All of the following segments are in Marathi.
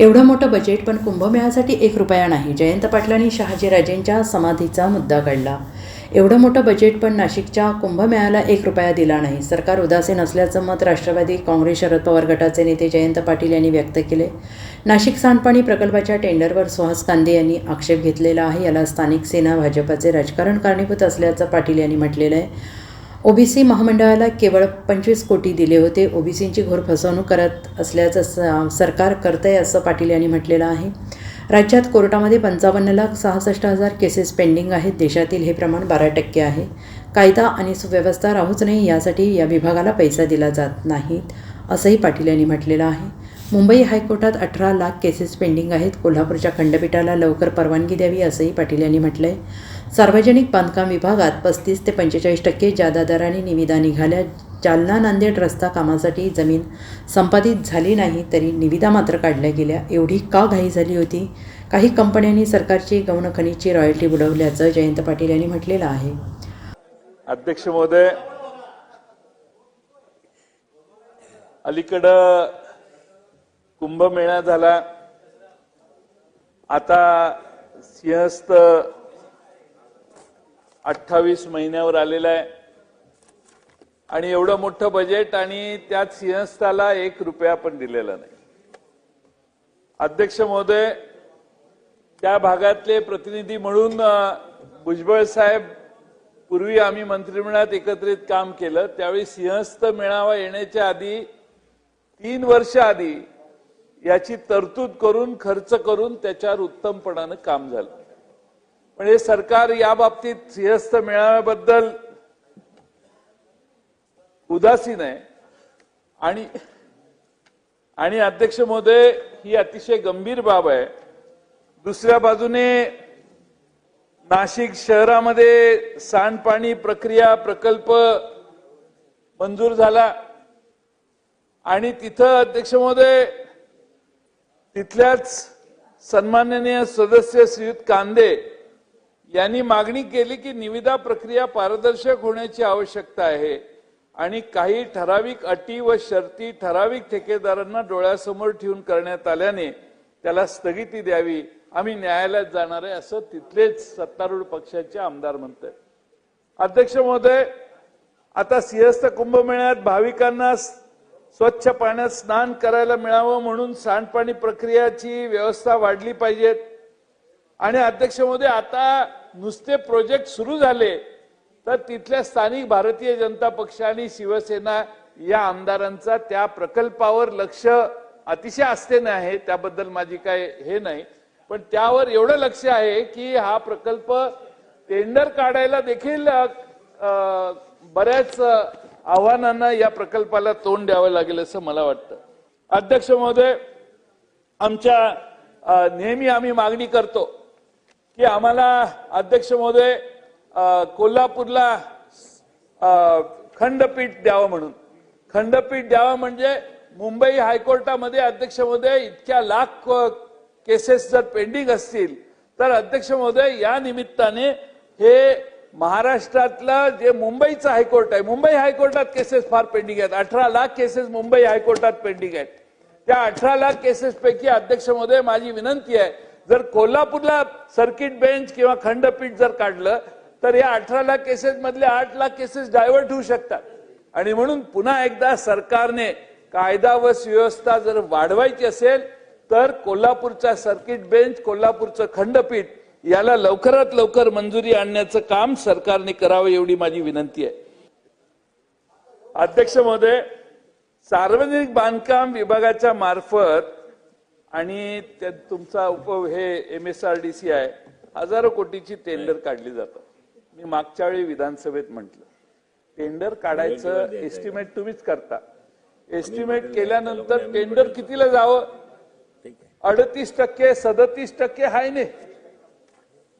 एवढं मोठं बजेट पण कुंभमेळ्यासाठी एक रुपया नाही. जयंत पाटलांनी शहाजीराजेंच्या समाधीचा मुद्दा काढला. एवढं मोठं बजेट पण नाशिकच्या कुंभमेळ्याला एक रुपया दिला नाही. सरकार उदासीन असल्याचं मत राष्ट्रवादी काँग्रेस शरद पवार गटाचे नेते जयंत पाटील यांनी व्यक्त केले. नाशिक सांडपाणी प्रकल्पाच्या टेंडरवर सुहास कांदे यांनी आक्षेप घेतलेला आहे. याला स्थानिक सेना भाजपाचे राजकारण कारणीभूत असल्याचं पाटील यांनी म्हटलेलं आहे. ओबीसी महामंडळाला केवळ पंचवीस कोटी दिले होते. ओबीसींची घोर फसवणूक करत असल्याचं स- सरकार करतंय असं पाटील यांनी म्हटलेलं आहे. राज्यात कोर्टामध्ये पंचावन्न लाख सहासष्ट हजार केसेस पेंडिंग आहेत. देशातील हे प्रमाण बारा टक्के आहे. कायदा आणि सुव्यवस्था राहूच नाही यासाठी या विभागाला पैसा दिला जात नाहीत असंही पाटील यांनी म्हटलेलं आहे. मुंबई हायकोर्टात अठरा लाख केसेस पेंडिंग आहेत. कोल्हापूरच्या खंडपीठाला लवकर परवानगी द्यावी असंही पाटील यांनी म्हटलं आहे सार्वजनिक बांधकाम विभागात पस्तीस ते पंचेचाळीस टक्के जादा दराने निविदा निघाल्या. जालना नांदेड रस्ता कामासाठी जमीन संपादित झाली नाही तरी निविदा मात्र काढल्या गेल्या. एवढी का घाई झाली होती? काही कंपन्यांनी सरकारची गौणखनीची रॉयल्टी बुडवल्याचं जयंत पाटील यांनी म्हटलेलं आहे. अध्यक्ष महोदय अलीकडं कुंभमेळा झाला. आता सिंहस्थ अठ्ठावीस महिन्यावर आलेला आहे. आणि एवढं मोठं बजेट आणि त्यात सिंहस्थाला एक रुपया पण दिलेला नाही. अध्यक्ष महोदय त्या भागातले प्रतिनिधी म्हणून भुजबळ साहेब पूर्वी आम्ही मंत्रिमंडळात एकत्रित काम केलं. त्यावेळी सिंहस्थ मेळावा येण्याच्या आधी तीन वर्ष आधी याची तरतूद करून खर्च करून त्याच्यावर उत्तमपणानं काम झालं. पण हे सरकार या बाबतीत सिंहस्थ मेळाव्याबद्दल उदासीन आहे. आणि आणि अध्यक्ष महोदय ही अतिशय गंभीर बाब आहे. दुसऱ्या बाजूने नाशिक शहरामध्ये सांडपाणी प्रक्रिया प्रकल्प मंजूर झाला. आणि तिथं अध्यक्ष महोदय तिथल्याच सन्माननीय सदस्य श्रीयुत कांदे यांनी मागणी केली की निविदा प्रक्रिया पारदर्शक होण्याची आवश्यकता आहे आणि काही ठराविक अटी व शर्ती ठराविक ठेकेदारांना डोळ्यासमोर ठेवून करण्यात आल्याने त्याला स्थगिती द्यावी. आम्ही न्यायालयात जाणार आहे असं तिथलेच सत्तारूढ पक्षाचे आमदार म्हणतात. अध्यक्ष महोदय आता सिंहस्थ कुंभमेळ्यात भाविकांना स्वच्छ पाण्यात स्नान करायला मिळावं म्हणून सांडपाणी प्रक्रियाची व्यवस्था वाढली पाहिजेत आणि अध्यक्ष मोदी आता नुसते प्रोजेक्ट सुरू झाले तर तिथल्या स्थानिक भारतीय जनता पक्ष आणि शिवसेना या आमदारांचा त्या प्रकल्पावर लक्ष अतिशय आस्थेने आहे. त्याबद्दल माझी काय हे नाही. पण त्यावर एवढं लक्ष आहे की हा प्रकल्प टेंडर काढायला देखील बऱ्याच आव्हानांना या प्रकल्पाला तोंड द्यावं लागेल असं मला वाटतं. अध्यक्ष महोदय आमच्या नेहमी आम्ही मागणी करतो की आम्हाला अध्यक्ष महोदय कोल्हापूरला खंडपीठ द्यावं म्हणून. खंडपीठ द्यावं म्हणजे मुंबई हायकोर्टामध्ये अध्यक्ष महोदय इतक्या लाख केसेस जर पेंडिंग असतील तर अध्यक्ष महोदय या निमित्ताने हे महाराष्ट्रातलं जे मुंबईचं हायकोर्ट आहे मुंबई हायकोर्टात केसेस फार पेंडिंग आहेत. अठरा लाख केसेस मुंबई हायकोर्टात पेंडिंग आहेत. त्या अठरा लाख केसेसपैकी अध्यक्ष महोदय माझी विनंती आहे जर कोल्हापूरला सर्किट बेंच किंवा खंडपीठ जर काढलं तर या अठरा लाख केसेस मधले आठ लाख केसेस डायव्हर्ट होऊ शकतात. आणि म्हणून पुन्हा एकदा सरकारने कायदा व सुव्यवस्था जर वाढवायची असेल तर कोल्हापूरचा सर्किट बेंच कोल्हापूरचं खंडपीठ याला लवकरात लवकर मंजुरी आणण्याचं काम सरकारने करावं एवढी माझी विनंती आहे. अध्यक्ष महोदय सार्वजनिक बांधकाम विभागाच्या मार्फत आणि तुमचा उप हे M S R D C आहे हजारो कोटीची टेंडर काढली जातात. मी मागच्या वेळी विधानसभेत म्हटलं टेंडर काढायचं एस्टिमेट तुम्हीच करता. एस्टिमेट केल्यानंतर टेंडर कितीला जावं? अडतीस टक्के सदतीस टक्के हाय नाही.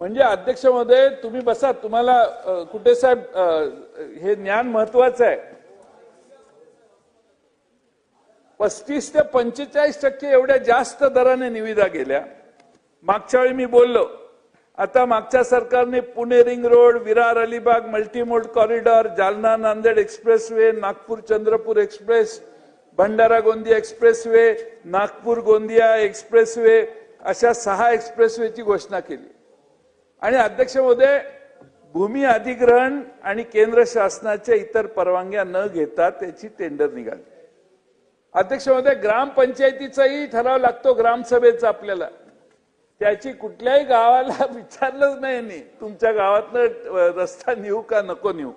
म्हणजे अध्यक्ष महोदय तुम्ही बसा तुम्हाला कुठे साहेब हे ज्ञान महत्वाचं आहे. पस्तीस ते पंचेचाळीस टक्के एवढ्या जास्त दराने निविदा गेल्या. मागच्या वेळी मी बोललो आता मागच्या सरकारने Pune ring road Virar Alibag multimode corridor Jalna Nanded expressway Nagpur Chandrapur express Bhandara Gondia expressway Nagpur Gondia expressway अशा सहा एक्सप्रेसवेची घोषणा केली. आणि अध्यक्ष महोदय भूमी अधिग्रहण आणि केंद्र शासनाच्या इतर परवानग्या न घेता त्याची टेंडर निघाली. अध्यक्ष महोदय ग्रामपंचायतीचाही ठराव लागतो ग्रामसभेचा आपल्याला. त्याची कुठल्याही गावाला विचारलंच नाही तुमच्या गावातनं रस्ता नेऊ का नको नेऊ?